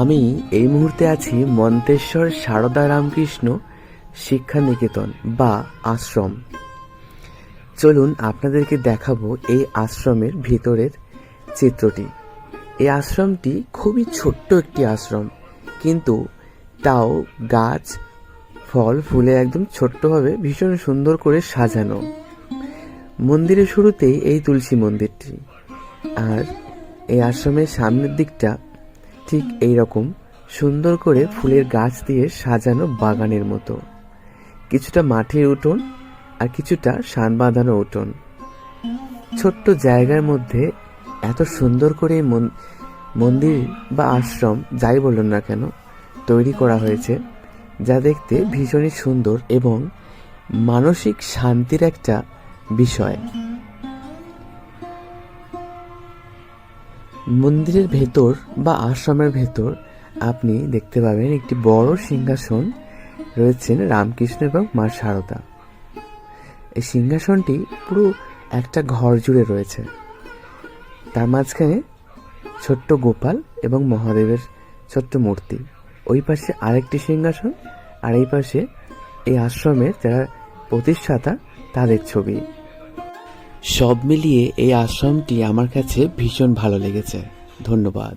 আমি এই মুহূর্তে আছি মন্তেশ্বর সারদা রামকৃষ্ণ শিক্ষা নিকেতন বা আশ্রম। চলুন আপনাদেরকে দেখাবো এই আশ্রমের ভিতরের চিত্রটি। এই আশ্রমটি খুবই ছোট্ট একটি আশ্রম, কিন্তু তাও গাছ, ফল, ফুলে একদম ছোট্টভাবে ভীষণ সুন্দর করে সাজানো। মন্দিরের শুরুতেই এই তুলসী মন্দিরটি। আর এই আশ্রমের সামনের দিকটা ঠিক এই রকম সুন্দর করে ফুলের গাছ দিয়ে সাজানো বাগানের মতো। কিছুটা মাঠের উঠোন আর কিছুটা সান বাঁধানো উঠোন। ছোট্ট জায়গার মধ্যে এত সুন্দর করে মন- মন্দির বা আশ্রম, যাই বলুন না কেন, তৈরি করা হয়েছে, যা দেখতে ভীষণই সুন্দর এবং মানসিক শান্তির একটা বিষয়। মন্দিরের ভেতর বা আশ্রমের ভেতর আপনি দেখতে পাবেন একটি বড় সিংহাসন, রয়েছেন রামকৃষ্ণ এবং মা শারদা এই সিংহাসনটি পুরো একটা ঘর জুড়ে রয়েছে। তার মাঝখানে ছোট্ট গোপাল এবং মহাদেবের ছোট্ট মূর্তি। ওই পাশে আরেকটি সিংহাসন, আর এই পাশে এই আশ্রমের যারা প্রতিষ্ঠাতা, তাদের ছবি। সব মিলিয়ে এই আশ্রমটি আমার কাছে ভীষণ ভালো লেগেছে। ধন্যবাদ।